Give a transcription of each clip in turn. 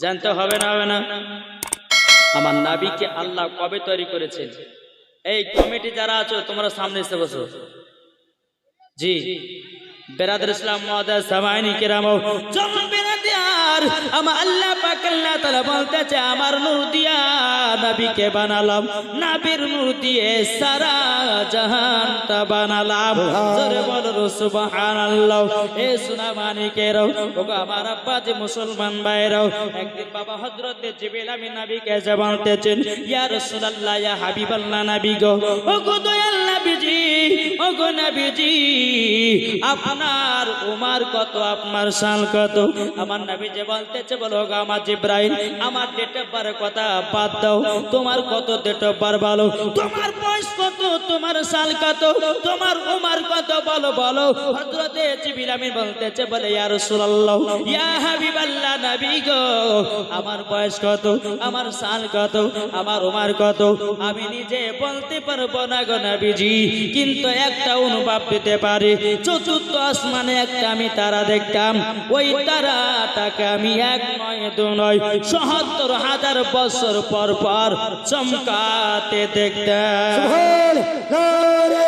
জানতে হবে না হবে না। আমার নাবিকে আল্লাহ কবে তৈরি করেছেন? এই কমিটি যারা আছো, তোমরা সামনে এসে বসো। জি। বেরাদ ইসলাম মহাদাস সামাইনি কেরাম বেরাদিয়ার আমার আল্লাহ পাক আল্লাহ তাআলা বলতেছে, আমার নূর দিয়া নবীকে বানালাম, নবীর নূর দিয়ে সারা জাহানটা বানালাম। জোরে বলো, সুবহানাল্লাহ। এ সোনা মানিকেরাও, ওগো আমার আব্বা যে মুসলমান ভাইরাও, একদিন বাবা হযরতে জিবরিল আমি নবীকে যে বলতেছেন, ইয়া রাসূলুল্লাহ, ইয়া হাবিবাল্লাহ নবী গো, ওগো দয়াল নবীজি, ওগো নবীজি, আপনার উমার কত, আপনার সাল কত? আমার নবী যে বলতেছে, বলো গো আমার জিব্রাইল, আমার ডেট অফ বারের কথা বাদ দাও। তোমার কত ডেট অফ বার বলো তোমার বয়স কত? তোমার সাল কত? তোমার উমার কত? বলো বলো। হযরতে জিবরিল আমিন বলতেছে, বলে, ইয়া রাসূলুল্লাহ, ইয়া হাবিবাল্লাহ নবী গো, আমার বয়স কত? আমার সাল কত? আমার উমার কত? আমি নিজে বলতে পারব না গো নবীজি। কিন্তু একটা অনুভব পেতে পারি। চতুর্থ আসমানে একটা আমি তারা দেখতাম। ওই তারাটাকে আমি এক নয় দু নয় সত্তর হাজার বছর পর পর চমকাতে দেখতাম। সুবহান নারে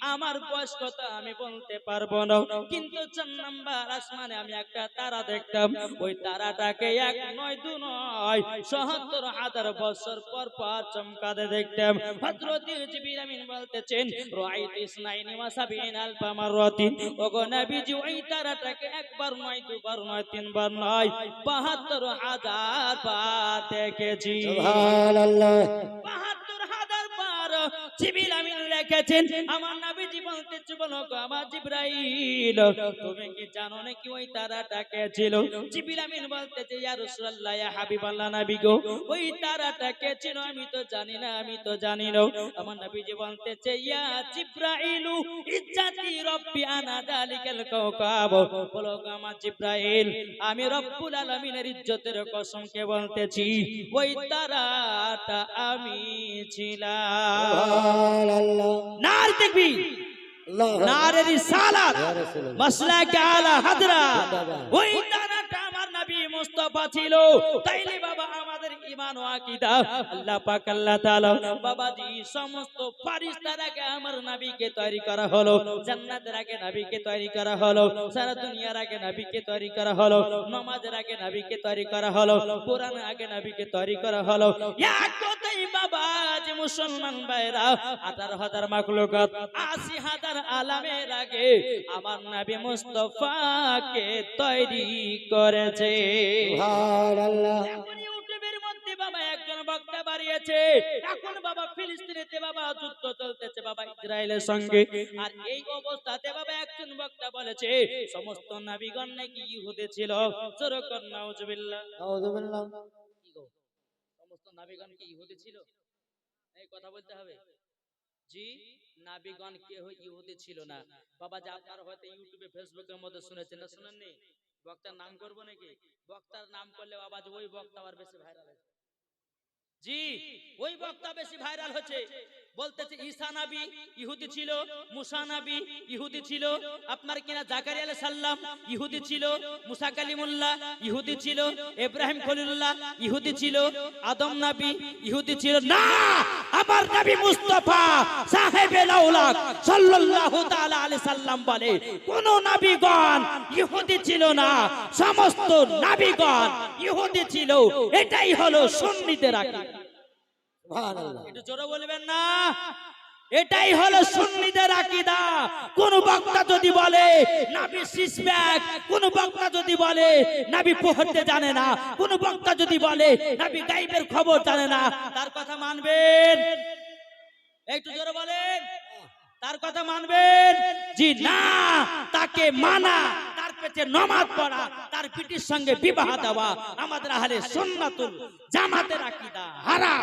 আমার বয়স আমি বলতে পারব না। কিন্তু চার নাম্বার আসমানে আমি একটা তারা দেখতাম। ওই তারাটাকে এক নয়, দু নয় সহত্তর হাজার বছর পর পর চমকাতে দেখতাম। হযরত জিবরিল আমিন বলতেছেন, রাইত ইসনাইনি ওয়া মারাতিন ওগো নবীজি ওই তারাটাকে হাজার বার দেখেছি। সুবহানাল্লাহ। 72000 বার জিবরিল আমিন লিখেছেন আমার আমার জিব্রাইল। তুমি কি জানো নাকি ওই ছিল? জিবিল আমিন হাবিবাল্লাহ নবী গো ওই ছিল? আমি তো জানি না আমি তো জানি না। আমার ইয়া জিব্রাইল ইজ্জাতি রব্বি আনা দালিকাল বলো আমার জিব্রাইল আমি রব্বুল আলামিনের ইজ্জতের কসম কে বলতেছি ওই তারাটা আমি ছিলাম। নার দেখবি। নারে রিসালাত। মাসলাকে আলা হাজরা। ওই দানাটা আমার নবী মুস্তাফা ছিল। তাইলে বাবা ইমান ও আকীদা। আল্লাহ পাক, আল্লাহ তাআলা বাবাজি, সমস্ত ফেরেশতার আগে আমার নবীকে তৈরি করা হলো জান্নাতের আগে নবীকে তৈরি করা হলো, সারা দুনিয়ার আগে নবীকে তৈরি করা হলো নামাজের আগে নবীকে তৈরি করা হলো কোরআন আগে নবীকে তৈরি করা হলো। এক কথাই বাবা যে মুসলমান ভাইরা 18 হাজার মাখলুকাত 80 হাজার আলামের আগে আমার নবী মুস্তাফাকে তৈরি করেছে। সুবহানাল্লাহ। বক্তা বাড়িয়েছে। এখন বাবা বাবা যুদ্ধ চলতেছে বাবা ইসরায়েলের সঙ্গে। আর এই অবস্থাতে বাবা একজন বক্তা বলেছে সমস্ত নাবিগণ নাকি ইহুদে ছিল? নাউজুবিল্লাহ। নাউজুবিল্লাহ। সমস্ত নাবিগণ কি ছিল? এই কথা বলতে হবে। জি নাবিগণ কেহ ইহুদি ছিল না। বাবা যে হয়তো ইউটিউবে ফেসবুকের মধ্যে শুনেছেন না শুনেননি? বক্তার নাম করব নাকি? বক্তার নাম করলে বাবা যে ওই বক্তা আবার বেশি ভাইরাল হয়েছে জি, ওই বক্তা বেশি ভাইরাল হচ্ছে। বলতেছে, ঈসা নাবি ইহুদি ছিল, মুসা নাবি ইহুদি ছিল, আপনার কিনা জাকারি আলাইহিস সালাম ইহুদি ছিল, মুসা কালিমুল্লাহ ইহুদি ছিল, ইব্রাহিম খলিলুল্লাহ ইহুদি ছিল, আদম নাবি ইহুদি ছিল। না! আমার নবী মুস্তাফা সাহেবে লাউলাক সাল্লাল্লাহু তাআলা আলাইহি সাল্লাম বলে, কোন নবীগণ ইহুদি ছিল না, সমস্ত নবীগণ ইহুদি ছিল, এটাই হলো সুন্নিদের আকীদা। একটু জোরে বলবেন না? এটাই হলো সুন্নিদের আকীদা। কোন বক্তা যদি বলে নাবি সিসব্যাক কোন বক্তা যদি বলে নাবি পড়তে জানে না কোন বক্তা যদি বলে নাবি গাইবের খবর জানে না তার কথা মানবেন? একটু জোরে বলেন। তার কথা মানবেন? জি না তাকে মানা তার পেটে নমাজ পড়া তার পিটির সঙ্গে বিবাহ দেওয়া আমাদের আহলে সুন্নাতুল জামাতের আকীদা। হারাম।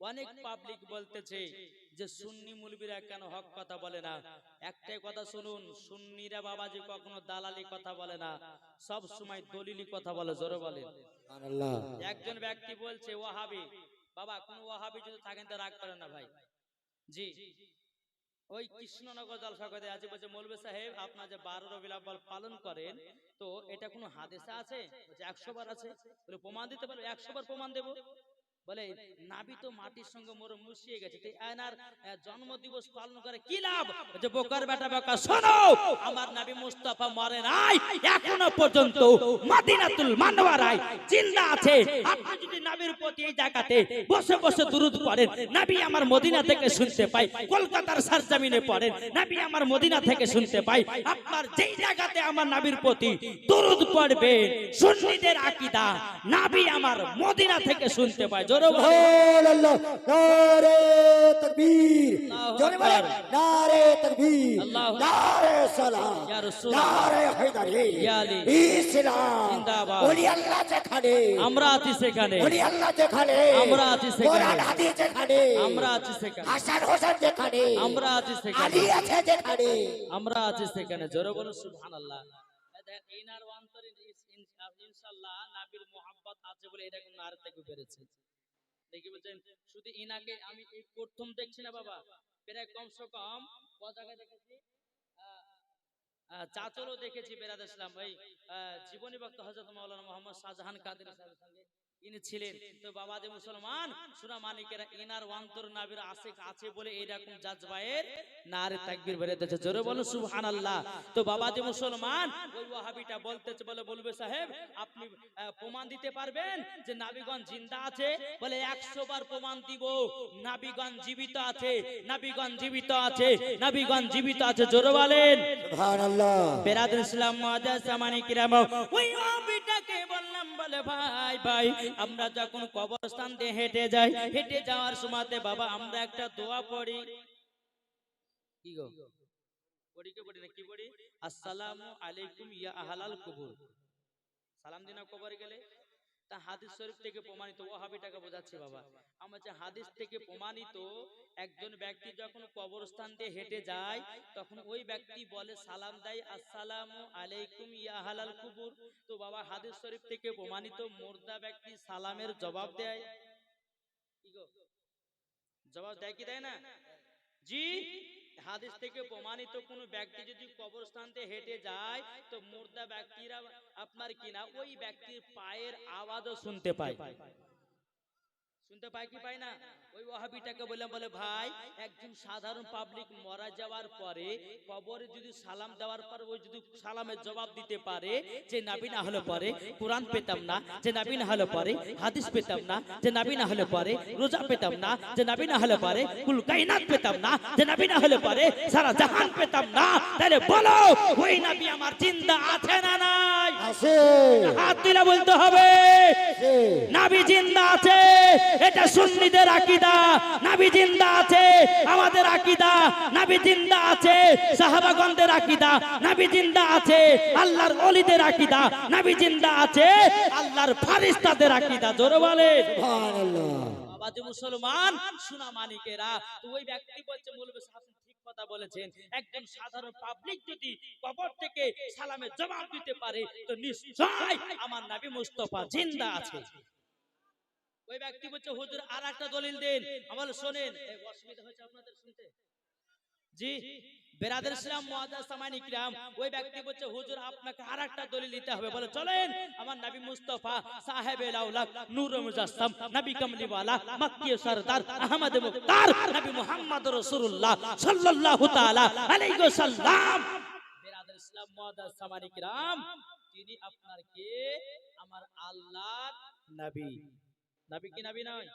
অনেক পাবলিক বলতেছে যে সুন্নি মুলবিরা কেন হক কথা বলে না? একটাই কথা শুনুন সুন্নিরা বাবাজি কখনো দালালি কথা বলে না। সব সময় দলিলি কথা বলে জোরে বলে সুবহানাল্লাহ। একজন ব্যক্তি বলছে ওয়াহাবি। বাবা কোন ওয়াহাবি যদি থাকেন তো রাগ করেন না ভাই। জি। ওই কৃষ্ণনগর জলসা করে আছে বলছে মৌলবী সাহেব আপনার যে বারো রবিল আব্বাল পালন করেন তো এটা কোনো হাদেসা আছে? একশো বার আছে। বলে প্রমাণ দিতে পারবে? একশো বার প্রমাণ দেবো? বলে নাবি তো মাটির সঙ্গে মোর মুছিয়ে গেছে। তো এনার জন্ম দিবস পালন করে কি লাভ? যে বোকার বেটা বেকা শোনো আমার নাবি মুস্তাফা মরে নাই। এখনও পর্যন্ত মদিনাতুল মানওয়ারায় জিন্দা আছে। আপনি যদি নবীর প্রতি এই জায়গাতে বসে বসে দুরুদ পড়েন নবী আমার মদিনা থেকে শুনতে পাই কলকাতার সরজমিনে পড়েন নবী আমার মদিনা থেকে শুনতে পাই আপনার যেই জায়গাতে আমার নাবির প্রতি দুরুদ পড়বে সুন্নিদের আকীদা নবী আমার মদিনা থেকে শুনতে পাই জোরে। সুবহানাল্লাহ নারে তাকবীর। জোরে নারে তাকবীর। নারে সালাম। ইয়া। নারে হায়দারি। ইসলাম। জিন্দাবাদ। ওলি আল্লাহ যেখানে। আমরা আছি সেখানে। ওলি আল্লাহ যেখানে। আমরা আছি সেখানে। কোরআন হাদিস যেখানে। আমরা আছি সেখানে। হাসান হোসেন যেখানে। আমরা আছি সেখানে। আলী আছে যেখানে। আমরা আছি সেখানে। জোরে বলুন সুবহানাল্লাহ। ইনার অন্তরে ইনশাআল্লাহ নাবির মোহাব্বত আছে বলে এটা কোন আর থেকে পেরেছে দেখি বলছেন শুধু ইনাকে আমি এই প্রথম দেখছি না বাবা। প্রায় কমসে কম ক জায়গায় দেখেছি চাচলও দেখেছি ওই আহ, জীবনী বক্ত হজরত মৌলানা মোহাম্মদ শাহজাহান কাদের সঙ্গে। ইনি ছিলেন। তো বাবা যে মুসলমান সুরা মানিকেরা ইনার অন্তর নাবির আশেক আছে বলে এইরকম জাজবায়ের নারে তাকবীর বেরেতেছে জোরে বলো সুবহানাল্লাহ। তো বাবা যে মুসলমান ওই ওয়াহাবিটা বলতেছে বলে বলবে সাহেব আপনি প্রমাণ দিতে পারবেন যে নাবিগণ জিন্দা আছে? বলে 100 বার প্রমাণ দিব। নাবিগণ জীবিত আছে নাবিগণ জীবিত আছে নাবিগণ জীবিত আছে। জোরে বলেন। সুবহানাল্লাহ। বেরাদুল ইসলাম মুআজ্জাজ সামানি কিরাম। ওই ওয়াহাবিটাকে বললাম, বলে ভাই ভাই, আমরা যখন কবরস্থান দিয়ে হেঁটে যাই, হেঁটে যাওয়ার সময়তে বাবা, আমরা একটা দোয়া পড়ি। কি গো? পড়ি কে পড়ি না কি পড়ি? আসসালামু আলাইকুম ইয়া আহলাল কবর। সালাম দিনা কবর গেলে। তা হাদিস শরীফ থেকে প্রমাণিত, ওয়াহাবিটাকে বোঝাচ্ছে বাবা। আমরা যে হাদিস থেকে প্রমাণিত, একজন ব্যক্তি যখন কবরস্থান দিয়ে হেঁটে যায়, তখন ওই ব্যক্তি বলে, সালাম দেয় আসসালামু আলাইকুম ইয়া আহলাল কুবুর। তো বাবা হাদিস শরীফ থেকে প্রমাণিত, মুর্দা ব্যক্তি সালামের জবাব দেয়। জবাব দেয় কি দেয় না? জি? হাদিস থেকে প্রমাণিত কোন ব্যক্তি যদি কবরস্থান থেকে হেঁটে যায়, তো মুর্দা ব্যক্তিরা আপনার কিনা ওই ব্যক্তির পায়ের আওয়াজও শুনতে পায়। শুনতে পায় কি পায় না? ওই ওয়াহাবিটাকে বললাম, বলে, ভাই, একজন সাধারণ পাবলিক মারা যাওয়ার পরে কবরে যদি সালাম দেওয়ার পর ওই যদি সালামের জবাব দিতে পারে, যে নাবি না হলে পরে কোরআন পেতাম না, যে নাবি না হলে পরে হাদিস পেতাম না, যে নাবি না হলে পরে রোজা পেতাম না, যে নাবি না হলে পরে কুল কায়নাত পেতাম না, যে নাবি না হলে পরে সারা জাহান পেতাম না, তাহলে বলো, ওই নাবি আমার চিন্তা আছে না নাই? আছে। হাত তুলে বলতে হবে। নাবি জিন্দা আছে। এটা সুন্নিদের আকীদা। নাবি জিন্দা আছে। আমাদের আকীদা। নাবি জিন্দা আছে। সাহাবাগণদের আকীদা। নাবি জিন্দা আছে। আল্লাহর ওলিদের আকীদা। নাবি জিন্দা আছে। আল্লাহর ফারিস্তাদের আকীদা। জোরে বলে। সুবহানাল্লাহ। বাবা যে মুসলমান সোনা মানিকেরা ওই ব্যক্তি বলছে বলবে কথা বলেছেন, একজন সাধারণ পাবলিক যদি কবর থেকে সালামের জবাব দিতে পারে, তো নিশ্চয় আমার নাবি মুস্তফা জিন্দা আছে ওই ব্যক্তি বলছে, হুজুর আর একটা দলিল দেন। আমার শোনেন। অসুবিধা হয়েছে আপনাদের শুনতে? জি? বেরাদের ইসলাম মুআজ্জাজ সামানি ওই ব্যক্তি বলছে হুজুর আপনাকে আরেকটা দলিল দিতে হবে। বলে চলেন আমার নবী মুস্তাফা সাহেব লাউলাক নূর মুজাসসাম নবী কামলিওয়ালা মক্কি সরদার আহমদ মুখতার নবী মুহাম্মদ রাসূলুল্লাহ সাল্লাল্লাহু তাআলা আলাইহি ওয়াসাল্লাম। বেরাদের ইসলাম মুআজ্জাজ সামানি তিনি আপনার কে আমার আল্লাহর নবী। নবী কি নবী নয়?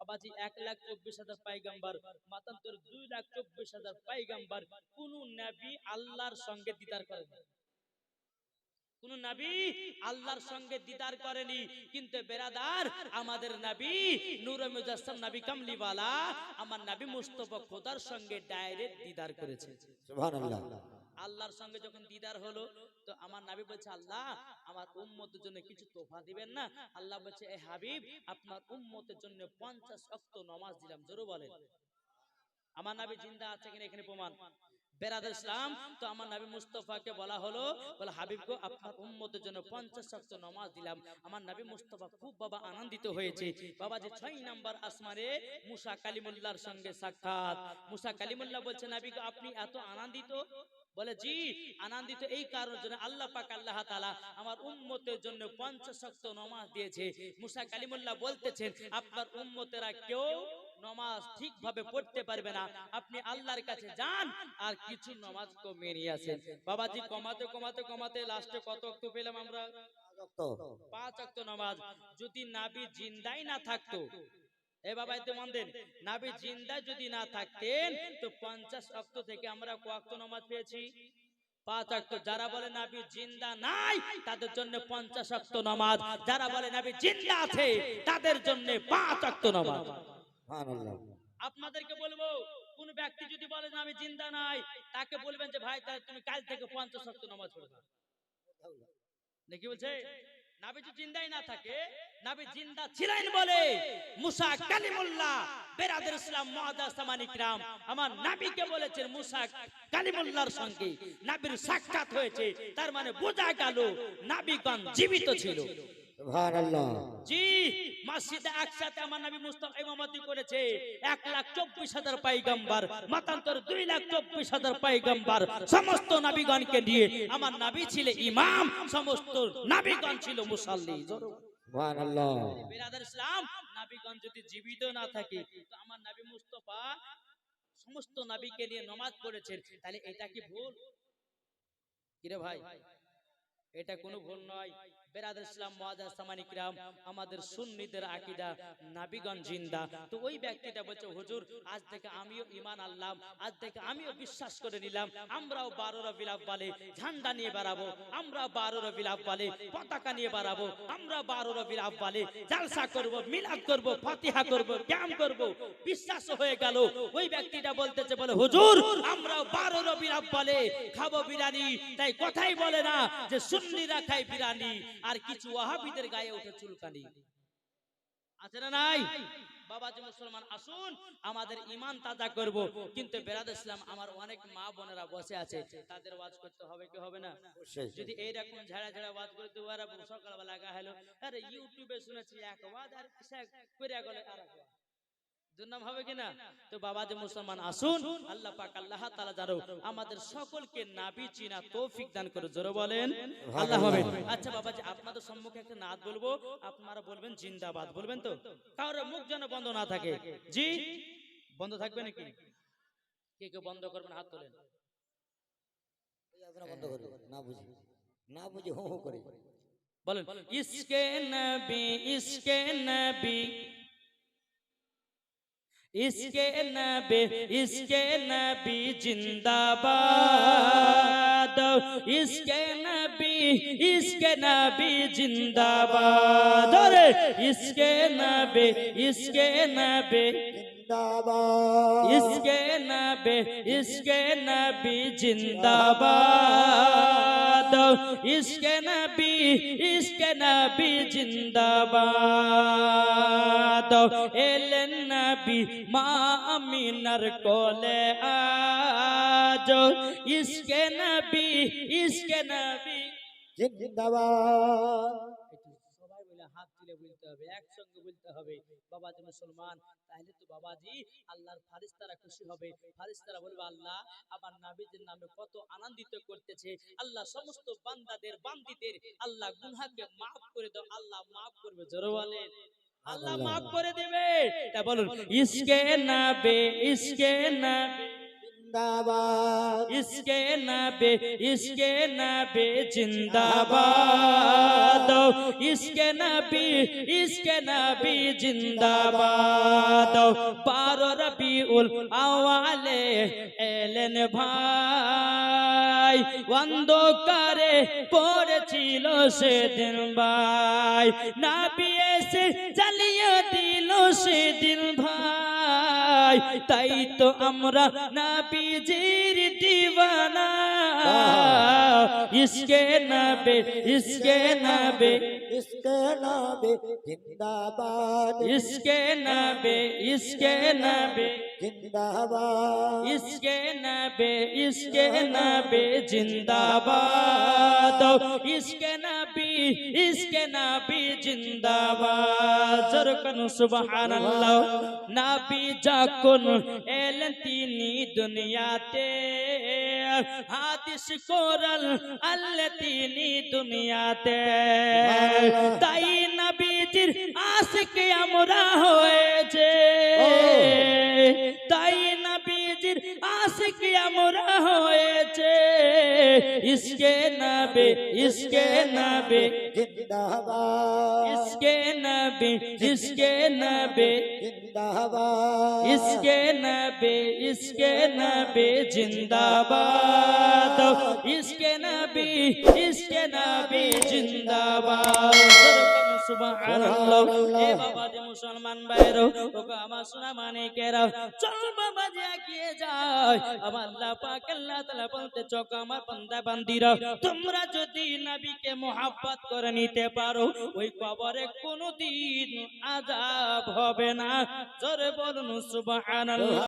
বাবাজি এক লাখ চব্বিশ হাজার পাইগাম্বার, মাতান্তর দুই লাখ চব্বিশ হাজার পাইগাম্বার কোন নবী আল্লাহর সঙ্গে দিদার কোন নবী আল্লাহর সঙ্গে দিদার করেনি। কিন্তু বেরাদার, আমাদের নবী নবী কামলিওয়ালা, আমার নাবি মুস্তফা খোদার সঙ্গে ডাইরেক্ট দিদার করেছে। সুবহানাল্লাহ। আল্লাহর সঙ্গে যখন দিদার হলো, তো আমার নাবি বলছে, আল্লাহ, আমার উম্মতের জন্য কিছু তোফা দিবেন না? আল্লাহ বলছে, এ হাবিব, আপনার উম্মতের জন্য পঞ্চাশ অক্ত নমাজ দিলাম, জোরে বলেন। আমার নাবি জিন্দা আছে কিনা এখানে প্রমাণ। বেরাদার ইসলাম, তো আমার নবী মুস্তফাকে বলা হলো, বলে, হাবিব গো, আপনার উম্মতের জন্য পঞ্চাশ শক্ত নমাজ দিলাম। আমার নবী মুস্তফা খুব বাবা আনন্দিত হয়েছে। বাবা যে ছয় নাম্বার আসমানে মুসা কালিমুল্লাহর সঙ্গে সাক্ষাৎ। মুসা কালিমুল্লাহ বলছে, নবী গো, আপনি এত আনন্দিত? বলে জি আনন্দিত এই কারণ জন্য আল্লাহ পাক আল্লাহ তাআলা আমার উম্মতের জন্য পঞ্চাশ শক্ত নমাজ দিয়েছে। মুসা কালিমুল্লাহ বলতেছেন আপনার উম্মতেরা কেউ নমাজ ঠিকভাবে পড়তে পারবে না। আপনি আল্লাহর কাছে যান আর কিছু নমাজ কমিয়ে নিয়ে আসেন। বাবাজি কমাতে কমাতে কমাতে লাস্টে কত অক্ত পেলাম আমরা? পাঁচ অক্ত নমাজ। যদি নাবি জিন্দাই না থাকতো এ বাবা এতে মন দেন নাবি জিন্দা যদি না থাকতেন তো পঞ্চাশ অক্ত থেকে আমরা নমাজ পেয়েছি। পাঁচ অক্ত যারা বলে নাবি জিন্দা নাই তাদের জন্য পঞ্চাশ অক্ত নমাজ। যারা বলে নাবি জিন্দা আছে তাদের জন্য পাঁচ অক্ত নমাজ। আপনাদেরকে বলব কোন ব্যক্তি যদি বলে না আমি জিন্দা নাই তাকে বলবেন যে ভাই তাহলে তুমি কাল থেকে পঞ্চাশ শক্ত নামাজ পড়বে নাকি বলছে? নাবি যদি জিন্দাই না থাকে নাবি জিন্দা ছিলেন বলে মুসা কালিমুল্লাহ বেরাদের ইসলাম মুআদ্দাস সামানিক রাম আমার নাবিকে বলেছেন মুসা কালিমুল্লাহর সঙ্গে। নাবির সাক্ষাৎ হয়েছে তার মানে বোঝা গেল নাবিগণ জীবিত ছিল। সুবহানাল্লাহ। জি মসজিদে আমার নবী মুস্তাফা ইমামতি করেছে। এক লাখ চব্বিশ হাজার পাইগাম্বার মাতান্তর দুই লাখ চব্বিশ হাজার পাইগাম্বার সমস্ত নাবিগণকে নিয়ে আমার নাবি ছিল ইমাম সমস্ত নাবিগণ ছিল মুসাল্লি। সুবহানাল্লাহ। বিরাদার ইসলাম নাবিগণ যদি জীবিত না থাকে তো আমার নবী মুস্তফা সমস্ত নাবিকে নিয়ে নমাজ পড়েছেন। তাহলে এটা কি ভুল? কিরে ভাই এটা কোনো ভুল নয়। বেরাদার ইসলাম মুআজ্জাজ সামানিক আমাদের সুন্নিদের আকীদা, নাবিগণ জিন্দা। তো ওই ব্যক্তিটা বলছে, হুজুর, আজ থেকে আমিও ঈমান আনলাম, আজ থেকে আমিও বিশ্বাস করে নিলাম, আমরাও বারো রবিল আব্বালে ঝান্ডা নিয়ে বেরাবো আমরা বারো রবিল আব্বালে পতাকা নিয়ে বেরাবো আমরা বারো রবিল আব্বালে জালসা করব, মিলাদ করব, ফাতিহা করব ক্যাম্প করব। বিশ্বাস হয়ে গেল। ওই ব্যক্তিটা বলতেছে, বলে, হুজুর, আমরাও বারো রবিল আব্বালে খাব বিরিয়ানি। তাই কথাই বলে না যে, সুন্নিরা খায় বিরিয়ানি। আর কিছু ওয়াহাবিদের গায়ে ওঠে চুলকানি। আছে না নাই? বাবাজি মুসলমান আসুন আমাদের ইমান তাজা করব। কিন্তু বেরাদ ইসলাম আমার অনেক মা বোনেরা বসে আছে তাদের ওয়াজ করতে হবে কি হবে না? যদি এইরকম ঝাড়া ঝাড়া ওয়াজ করতে ওরা সকালবেলা গা হলো। আরে ইউটিউবে শুনেছি এক ওয়াজ আর করে গেলে আর এক ওয়াজ। দুর্নাম হবে কিনা? তো বাবা যে মুসলমান আসুন আল্লাহ পাক আল্লাহ তাআলা জানো আমাদের সকলকে নাবি চিনা তৌফিক দান করে জোরে বলেন। আল্লাহ হবে। আচ্ছা বাবা যে আপনাদের সম্মুখে একটা নাদ বলব আপনারা বলবেন জিন্দাবাদ বলবেন তো? কারোর মুখ যেন বন্ধ না থাকে। জি? বন্ধ থাকবে নাকি? কে কে বন্ধ করবেন হাত তোলেন। বন্ধ করুন না বুঝি। না বুঝি হো হো করে। বলেন ইসকে নবী ইসকে নবী। इसके नबी इसके नबी जिंदाबाद। इसके नबी इसके नबी जिंदाबाद। अरे इसके नबी इसके नबी जिंदाबाद। इसके नबी इसके नबी जिंदाबाद। इसके नबी इसके नबी जिंदाबाद। দাও এলেন নবী মা আমিনার কোলে আজ। ইসকে নবী ইসকে নবী। জিন্দাবাদ। আল্লাহ আল্লাহ সমস্ত বান্দাদের বান্দিদের আল্লাহ গুনহাকে মাফ করে দাও আল্লাহ মাফ করবে জোর বলেন। আল্লাহ মাফ করে দেবে। তা বলুন ইসকে নাবে ইসকে নাবে জিন্দাবাদ। ইসকে নবে ইসকে নবে জিন্দাবাদ। ইসকে নবী ইসকে নবী জিন্দাবাদ। বারো রবিউল আওয়ালে এলেন ভাই। অন্ধকারে পড়েছিল সেদিন ভাই। নাবি এসে জ্বালিয়ে দিল সেদিন ভাই। তাই তো আমরা নাবিজির দিওয়ানা। ইসকে নবে ইসকে নবে। ইসকে নাবে জিন্দাবাদ। ইসকে নবে ইসকে নবে। জিন্দাবাদ ইসকে নবে ইসকে নবে জিন্দাবাদ। ইসকে নবী ইসকে নবী জিন্দাবাদ জরকন সুবহানাল্লাহ নবী যখন এলেন তিনি দুনিয়াতে হাদিস কোরাল আল্লাহ তিনি দুনিয়াতে তাই নবীজির আশিক আমরা হয়েছে তাই নবীজির আশিক আমরা হয়েছে। ইসকে নবে ইসকে নবে। জিন্দাবাদ। ইসকে নবে ইসকে নবে। জিন্দাবাদ। ইসকে নবে ইসকে নবে জিন্দাবাদ। ইসকে নবী ইসকে নবী জিন্দাবাদ। সুবহানাল্লাহ। এ বাবা যে মুসলমান ভাইরো ওকে আমার সোনা মানে কেরা চল বাবা যে এগিয়ে যায় আমার আল্লাহ পাক আল্লাহ তাআলা বলতে চোখ আমার বান্দা বান্দিরা তোমরা যদি নবীকে মোহাব্বত করে নিতে পারো ওই কবরে কোনোদিন আযাব হবে না। জোরে বলুন সুবহানাল্লাহ।